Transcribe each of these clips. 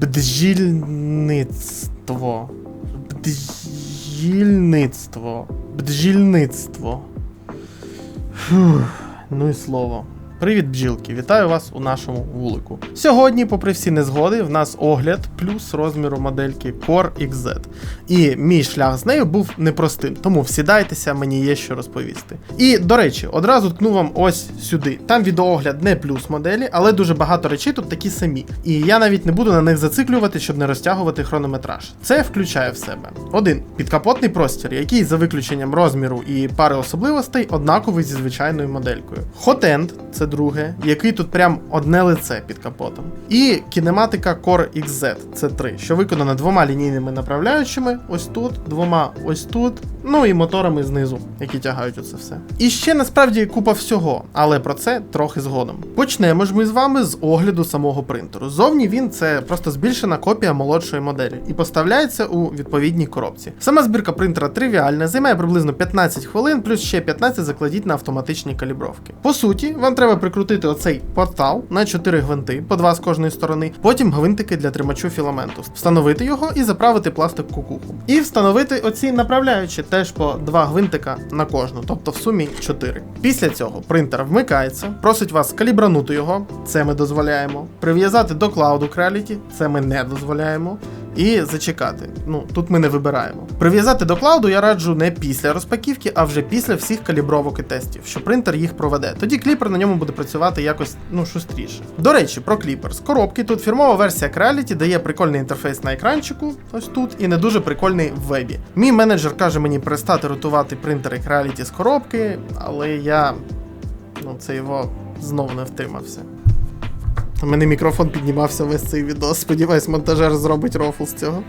Бджільництво. Бджільництво. Бджільництво. Фух, ну і слово. Привіт, бджілки! Вітаю вас у нашому вулику. Сьогодні, попри всі незгоди, в нас огляд плюс розміру модельки Core XZ. І мій шлях з нею був непростим, тому всідайтеся, мені є що розповісти. І до речі, одразу ткну вам ось сюди. Там відеоогляд не плюс моделі, але дуже багато речей тут такі самі. І я навіть не буду на них зациклювати, щоб не розтягувати хронометраж. Це включає в себе. Один підкапотний простір, який за виключенням розміру і пари особливостей однаковий зі звичайною моделькою. Хотенд це друге, який тут прям одне лице під капотом. І кінематика Core XZ це 3, що виконана двома лінійними направляючими, ось тут, двома ось тут, ну і моторами знизу, які тягають оце все. І ще насправді купа всього, але про це трохи згодом. Почнемо ж ми з вами з огляду самого принтеру. Зовні він це просто збільшена копія молодшої моделі і поставляється у відповідній коробці. Сама збірка принтера тривіальна, займає приблизно 15 хвилин, плюс ще 15 закладіть на автоматичні калібровки. По суті, вам треба прикрутити оцей портал на 4 гвинти, по 2 з кожної сторони, потім гвинтики для тримачу філаменту, встановити його і заправити пластик кукуху. І встановити оці направляючі теж по 2 гвинтика на кожну, тобто в сумі 4. Після цього принтер вмикається, просить вас калібранути його, це ми дозволяємо. Прив'язати до Cloud Creality, це ми не дозволяємо. І зачекати. Ну тут ми не вибираємо. Прив'язати до клауду я раджу не після розпаківки, а вже після всіх калібровок і тестів, що принтер їх проведе. Тоді кліпер на ньому буде працювати якось ну шустріше. До речі, про кліпер. З коробки тут фірмова версія Creality дає прикольний інтерфейс на екранчику, ось тут, і не дуже прикольний в вебі. Мій менеджер каже мені перестати ротувати принтери Creality з коробки, але я ну це його знову не втримався. У мене мікрофон піднімався весь цей відос. Сподіваюсь, монтажер зробить рофл з цього.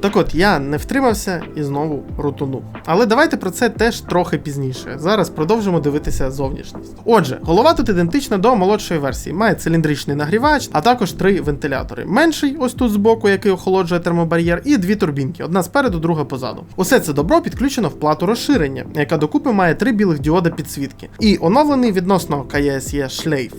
Так от, я не втримався і знову рутунув. Але давайте про це теж трохи пізніше. Зараз продовжимо дивитися зовнішність. Отже, голова тут ідентична до молодшої версії. Має циліндричний нагрівач, а також три вентилятори. Менший, ось тут збоку, який охолоджує термобар'єр, і дві турбінки: одна спереду, друга позаду. Усе це добро підключено в плату розширення, яка докупи має три білих діода підсвітки. І оновлений відносно KSE шлейф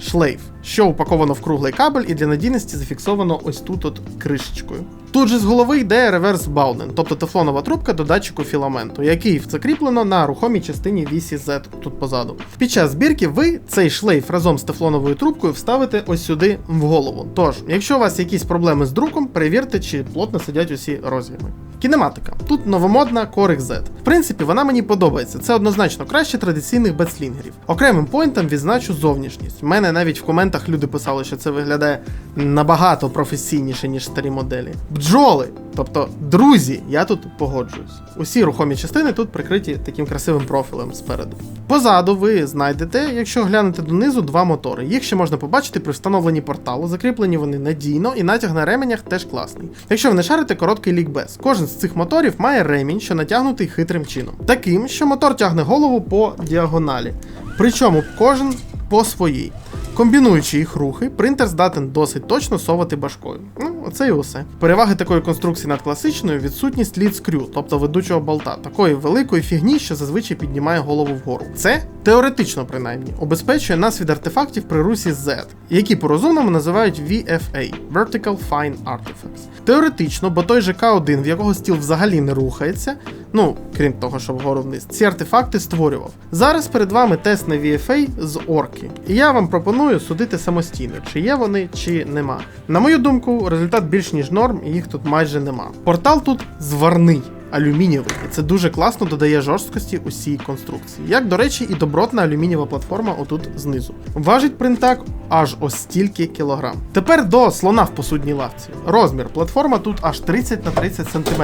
шлейф, що упаковано в круглий кабель і для надійності зафіксовано ось тут от кришечкою. Тут же з голови йде реверс бауден, тобто тефлонова трубка до датчику філаменту, який закріплено на рухомій частині вісі Z тут позаду. Під час збірки ви цей шлейф разом з тефлоновою трубкою вставите ось сюди в голову. Тож, якщо у вас якісь проблеми з друком, перевірте, чи плотно сидять усі роз'єми. Кінематика. Тут новомодна Core XZ. В принципі, вона мені подобається. Це однозначно краще традиційних бетслінгерів. Окремим поінтом відзначу зовнішність. У мене навіть в коментах люди писали, що це виглядає набагато професійніше, ніж старі моделі. Бджоли, тобто друзі, я тут погоджуюсь. Усі рухомі частини тут прикриті таким красивим профілем спереду. Позаду ви знайдете, якщо глянете донизу, два мотори. Їх ще можна побачити при встановленні порталу. Закріплені вони надійно, і натяг на ременях теж класний. Якщо ви не шарите короткий лікбез, кожен з цих моторів має ремінь, що натягнутий хитрим чином. Таким, що мотор тягне голову по діагоналі. Причому кожен по своїй. Комбінуючи їх рухи, принтер здатен досить точно совати башкою. Ну, оце і усе. Переваги такої конструкції над класичною відсутність лід-скрю, тобто ведучого болта, такої великої фігні, що зазвичай піднімає голову вгору. Це теоретично, принаймні, обезпечує нас від артефактів при русі Z, які по розумному називають VFA Vertical Fine Artifacts. Теоретично, бо той же К1, в якого стіл взагалі не рухається, ну крім того, що вгору вниз, ці артефакти створював. Зараз перед вами тест на VFA з орки, і я вам пропоную судити самостійно, чи є вони, чи нема. На мою думку, результат більш ніж норм, і їх тут майже нема. Портал тут зварний. Алюмінієвий, і це дуже класно додає жорсткості усій конструкції. Як, до речі, і добротна алюмінієва платформа отут знизу. Важить принтак аж ось стільки кілограм. Тепер до слона в посудній лавці. Розмір платформа тут аж 30 на 30 см,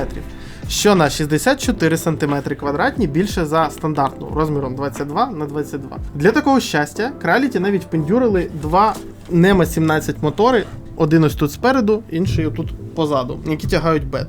що на 64 см квадратні більше за стандартну розміром 22 на 22. Для такого щастя, Краліті навіть пендюрили два Нема 17 мотори. Один ось тут спереду, інший тут позаду, які тягають бет.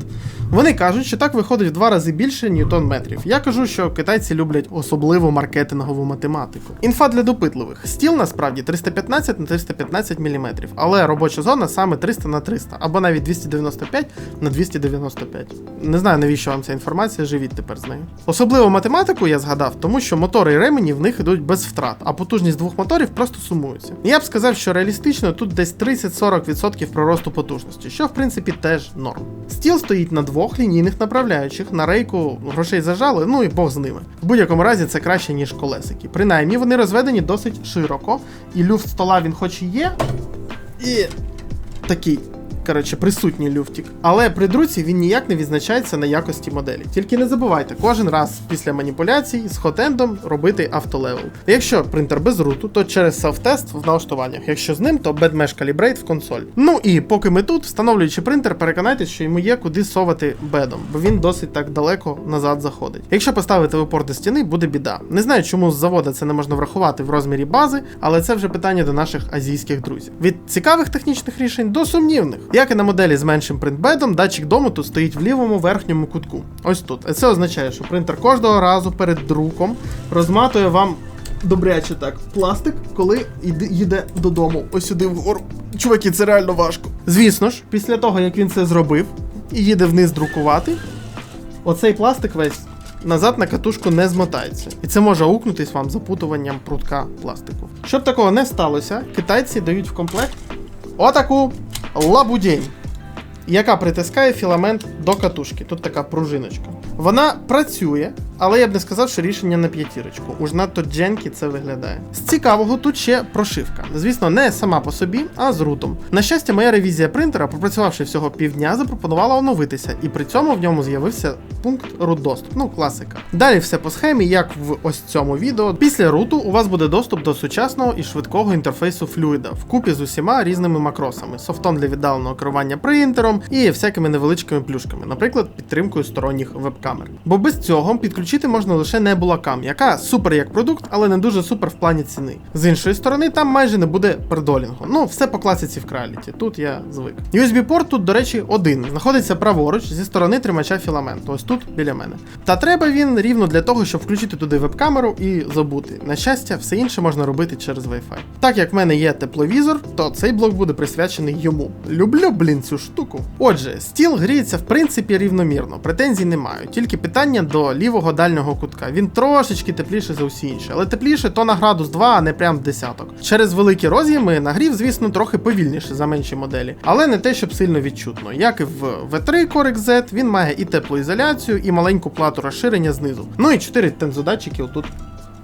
Вони кажуть, що так виходить в два рази більше ньютон метрів. Я кажу, що китайці люблять особливу маркетингову математику. Інфа для допитливих. Стіл насправді 315 на 315 мм, але робоча зона саме 300 на 300 або навіть 295 на 295. Не знаю, навіщо вам ця інформація, живіть тепер з нею. Особливу математику я згадав, тому що мотори і ремені в них ідуть без втрат, а потужність двох моторів просто сумується. Я б сказав, що реалістично тут десь 30-40% проросту потужності, що в принципі теж норм. Стіл стоїть на двох лінійних направляючих, на рейку грошей зажали, ну і Бог з ними. В будь-якому разі це краще, ніж колесики. Принаймні вони розведені досить широко, і люфт стола він хоч і є, і такий. Коротше, присутній люфтик. Але при друці він ніяк не відзначається на якості моделі. Тільки не забувайте, кожен раз після маніпуляцій з хотендом робити автолевел. Якщо принтер без руту, то через селф-тест в налаштуваннях. Якщо з ним, то BedMesh Calibrate в консоль. Ну і поки ми тут, встановлюючи принтер, переконайтесь, що йому є куди совати бедом, бо він досить так далеко назад заходить. Якщо поставити в опор до стіни, буде біда. Не знаю, чому з завода це не можна врахувати в розмірі бази, але це вже питання до наших азійських друзів. Від цікавих технічних рішень до сумнівних. Як і на моделі з меншим принтбедом, датчик дому тут стоїть в лівому верхньому кутку. Ось тут. Це означає, що принтер кожного разу перед друком розматує вам добряче так пластик, коли йде- додому. Ось сюди вгору. Чуваки, це реально важко. Звісно ж, після того, як він це зробив і їде вниз друкувати, оцей пластик весь. Назад на катушку не змотається, і це може аукнутись вам запутуванням прутка пластику. Щоб такого не сталося, китайці дають в комплект отаку лабудень, яка притискає філамент до катушки. Тут така пружиночка. Вона працює, але я б не сказав, що рішення на п'ятірочку. Уж надто дженкі це виглядає. З цікавого тут ще прошивка. Звісно, не сама по собі, а з рутом. На щастя, моя ревізія принтера, пропрацювавши всього півдня, запропонувала оновитися, і при цьому в ньому з'явився пункт root доступ. Ну, класика. Далі все по схемі, як в ось цьому відео. Після руту у вас буде доступ до сучасного і швидкого інтерфейсу флюїда вкупі з усіма різними макросами, софтом для віддаленого керування принтером і всякими невеличкими плюшками, наприклад, підтримкою сторонніх веб-камер. Бо без цього підключити можна лише Nebula яка супер як продукт, але не дуже супер в плані ціни. З іншої сторони, там майже не буде пердолінгу. Ну, все по класиці в краліті. Тут я звик. USB-порт тут, до речі, один. Знаходиться праворуч зі сторони тримача філаменту. Ось тут біля мене. Та треба він рівно для того, щоб включити туди веб-камеру і забути. На щастя, все інше можна робити через Wi-Fi. Так як в мене є тепловізор, то цей блок буде присвячений йому. Люблю, блін, цю штуку. Отже, стіл гріється в принципі рівномірно, претензій не маю. Тільки питання до лівого дальнього кутка. Він трошечки тепліше за усі інші, але тепліше то на градус 2, а не прям десяток. Через великі роз'єми нагрів, звісно, трохи повільніше за менші моделі, але не те, щоб сильно відчутно. Як і в V3 Core Z, він має і теплоізоляцію, і маленьку плату розширення знизу. Ну і 4 тензодатчики тут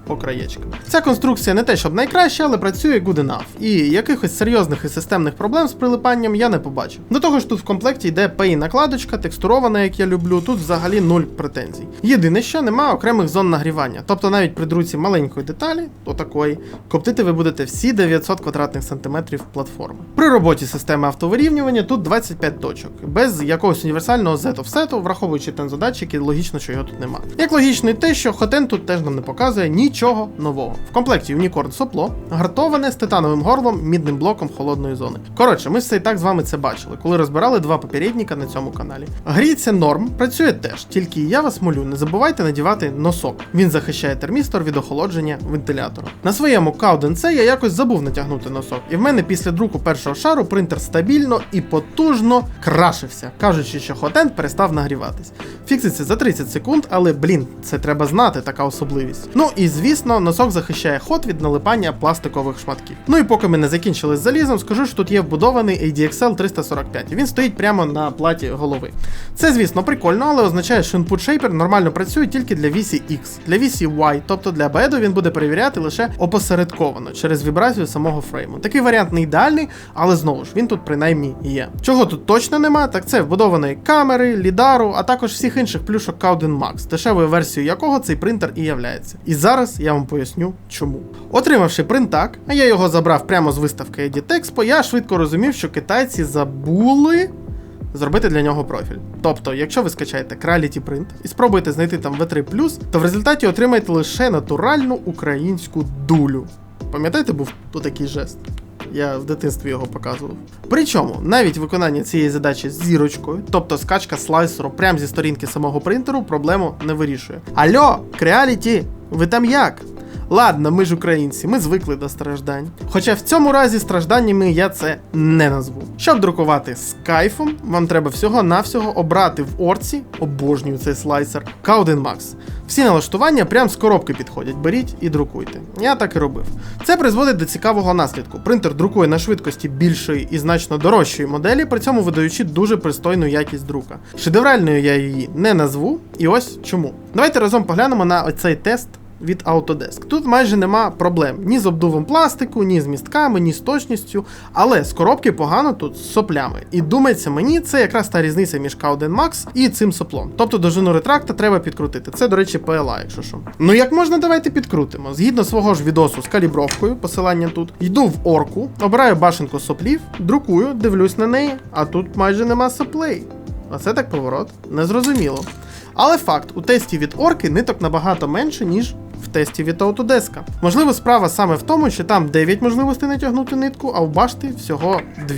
по краєчкам. Ця конструкція не те, щоб найкраща, але працює good enough. І якихось серйозних і системних проблем з прилипанням я не побачив. До того ж, тут в комплекті йде PI накладочка, текстурована, як я люблю. Тут взагалі нуль претензій. Єдине, що немає окремих зон нагрівання. Тобто навіть при друці маленької деталі, отакої, коптити ви будете всі 900 квадратних сантиметрів платформи. При роботі системи автовирівнювання тут 25 точок, без якогось універсального Z-офсету, враховуючи тензодатчики, логічно, що його тут немає. Як логічно і те, що Хотен тут теж нам не показує нічого нового. В комплекті Unicorn сопло, гартоване з титановим горлом, мідним блоком холодної зони. Коротше, ми все і так з вами це бачили, коли розбирали два попередника на цьому каналі. Гріється норм, працює теж, тільки я вас молю, не забувайте надівати носок. Він захищає термістор від охолодження вентилятора. На своєму C я якось забув натягнути носок, і в мене після друку першого шару принтер стабільно і потужно крашився, кажучи, що хотент перестав нагріватись. Фікситься за 30 секунд, але блін, це треба знати, така особливість. Ну і звісно, носок захищає ход від налипання пластикових шматків. Ну і поки ми не закінчили з залізом, скажу, що тут є вбудований ADXL 345. Він стоїть прямо на платі голови. Це, звісно, прикольно, але означає, що input shaper нормально працює тільки для вісі X. Для вісі Y, тобто для беду він буде перевіряти лише опосередковано через вібрацію самого фрейму. Такий варіант не ідеальний, але знову ж він тут принаймні є. Чого тут точно нема, так це вбудованої камери, лідару, а також всіх інших плюшок Kauden Max, дешевою версією якого цей принтер і являється. І зараз я вам поясню чому. Отримавши принтак, а я його забрав прямо з виставки Editexpo, я швидко розумів, що китайці забули. Зробити для нього профіль. Тобто, якщо ви скачаєте Krality Print і спробуєте знайти там V3, то в результаті отримаєте лише натуральну українську дулю. Пам'ятаєте, був тут такий жест? Я в дитинстві його показував. Причому навіть виконання цієї задачі з зірочкою, тобто скачка слайсеру прямо зі сторінки самого принтеру, проблему не вирішує. Альо, Creality, ви там як? Ладно, ми ж українці, ми звикли до страждань. Хоча в цьому разі стражданнями я це не назву. Щоб друкувати з кайфом, вам треба всього-навсього обрати в орці, обожнюю цей слайсер, K1 Max. Всі налаштування прямо з коробки підходять, беріть і друкуйте. Я так і робив. Це призводить до цікавого наслідку. Принтер друкує на швидкості більшої і значно дорожчої моделі, при цьому видаючи дуже пристойну якість друка. Шедевральною я її не назву, і ось чому. Давайте разом поглянемо на оцей тест від Autodesk. Тут майже нема проблем ні з обдувом пластику, ні з містками, ні з точністю, але з коробки погано тут з соплями. І думається мені, це якраз та різниця між K1 Max і цим соплом. Тобто довжину ретракта треба підкрутити. Це, до речі, PLA, якщо що. Ну як можна, давайте підкрутимо. Згідно свого ж відосу з калібровкою, посилання тут, йду в орку, обираю башенку соплів, друкую, дивлюсь на неї, а тут майже нема соплей. А це так поворот. Незрозуміло. Але факт, у тесті від орки ниток набагато менше, ніж в тесті від Autodesk. Можливо, справа саме в тому, що там 9 можливостей натягнути нитку, а в башти всього 2.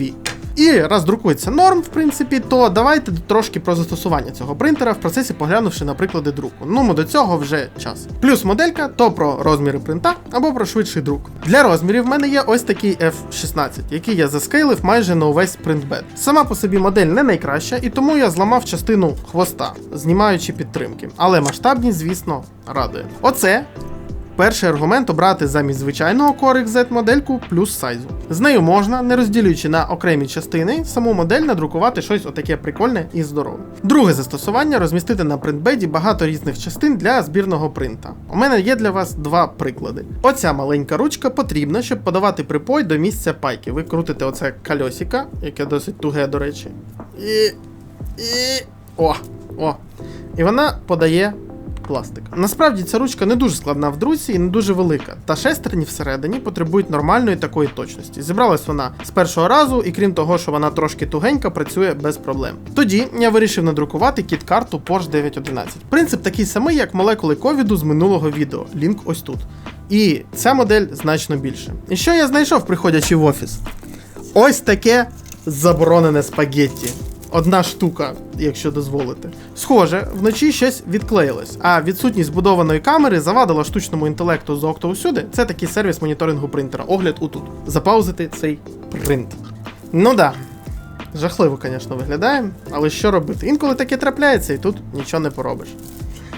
І раз друкується норм, в принципі, то давайте трошки про застосування цього принтера в процесі поглянувши на приклади друку. Ну, до цього вже час. Плюс моделька то про розміри принта або про швидший друк. Для розмірів в мене є ось такий F16, який я заскейлив майже на увесь принтбед. Сама по собі модель не найкраща, і тому я зламав частину хвоста, знімаючи підтримки. Але масштабність, звісно, радує. Оце Перший аргумент обрати замість звичайного Core XZ модельку плюс сайзу. З нею можна, не розділюючи на окремі частини, саму модель надрукувати щось отаке прикольне і здорове. Друге застосування розмістити на принтбеді багато різних частин для збірного принта. У мене є для вас два приклади. Оця маленька ручка потрібна, щоб подавати припой до місця пайки. Ви крутите оце кольосика, яке досить туге, до речі. І. І. О! О! І вона подає пластик. Насправді ця ручка не дуже складна в друці і не дуже велика, та шестерні всередині потребують нормальної такої точності. Зібралась вона з першого разу, і крім того, що вона трошки тугенька, працює без проблем. Тоді я вирішив надрукувати кіт-карту Porsche 911. Принцип такий самий, як молекули ковіду з минулого відео. Лінк ось тут. І ця модель значно більше. І що я знайшов, приходячи в офіс? Ось таке заборонене спагетті. Одна штука, якщо дозволите. Схоже, вночі щось відклеїлось, а відсутність збудованої камери завадила штучному інтелекту з Окто усюди. Це такий сервіс моніторингу принтера. Огляд отут. Запаузити цей принт. Ну да. Жахливо, звісно, виглядає, але що робити? Інколи таке трапляється, і тут нічого не поробиш.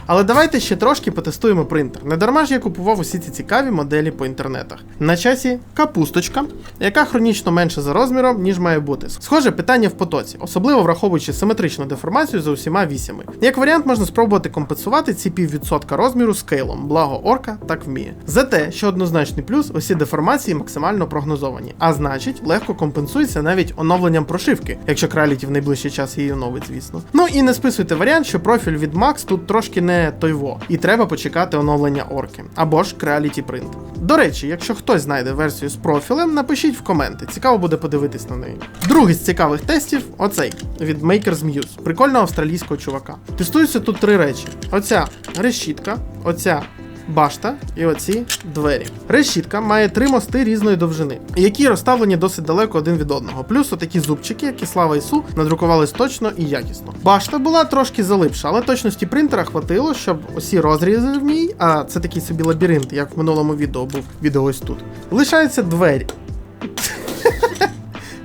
Але давайте ще трошки потестуємо принтер. Не дарма ж я купував усі ці цікаві моделі по інтернетах. На часі капусточка, яка хронічно менша за розміром, ніж має бути. Схоже, питання в потоці, особливо враховуючи симетричну деформацію за усіма вісями. Як варіант, можна спробувати компенсувати ці піввідсотка розміру скейлом, благо орка так вміє. Зате, що однозначний плюс, усі деформації максимально прогнозовані, а значить, легко компенсується навіть оновленням прошивки, якщо Краліті в найближчий час її оновить, звісно. Ну і не списуйте варіант, що профіль від Max тут трошки не тойво, і треба почекати оновлення орки або ж Creality Print. До речі, якщо хтось знайде версію з профілем, напишіть в коменти, цікаво буде подивитись на неї. Другий з цікавих тестів оцей від Makers Muse, прикольного австралійського чувака. Тестуються тут три речі: оця решітка, оця башта і оці двері. Решітка має три мости різної довжини, які розставлені досить далеко один від одного. Плюс отакі зубчики, які слава Ісу, надрукувались точно і якісно. Башта була трошки залипша, але точності принтера хватило, щоб усі розрізи в ній, а це такий собі лабіринт, як в минулому відео був відео ось тут. Лишаються двері.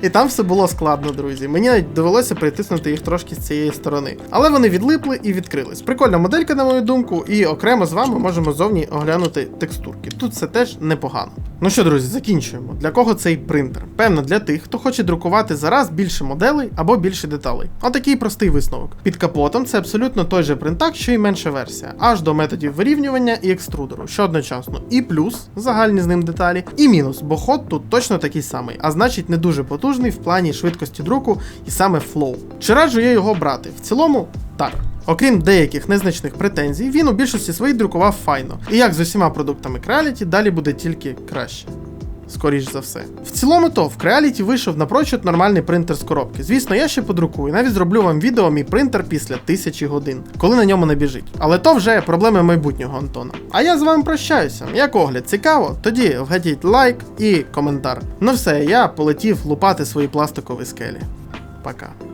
І там все було складно, друзі. Мені навіть довелося притиснути їх трошки з цієї сторони. Але вони відлипли і відкрились. Прикольна моделька, на мою думку, і окремо з вами можемо зовні оглянути текстурки. Тут це теж непогано. Ну що, друзі, закінчуємо. Для кого цей принтер? Певно, для тих, хто хоче друкувати зараз більше моделей або більше деталей. Отакий простий висновок. Під капотом це абсолютно той же принтак, що й менша версія, аж до методів вирівнювання і екструдеру, що одночасно і плюс, загальні з ним деталі, і мінус, бо ход тут точно такий самий, а значить не дуже потужний в плані швидкості друку і саме флоу. Чи раджу я його брати? В цілому, так. Окрім деяких незначних претензій, він у більшості своїх друкував файно. І як з усіма продуктами Creality, далі буде тільки краще. скоріш за все. В цілому то в Creality вийшов напрочуд нормальний принтер з коробки. Звісно, я ще подрукую, навіть зроблю вам відео мій принтер після тисячі годин, коли на ньому не біжить. Але то вже проблеми майбутнього Антона. А я з вами прощаюся. Як огляд цікаво, тоді вгадіть лайк і коментар. Ну все, я полетів лупати свої пластикові скелі. Пока.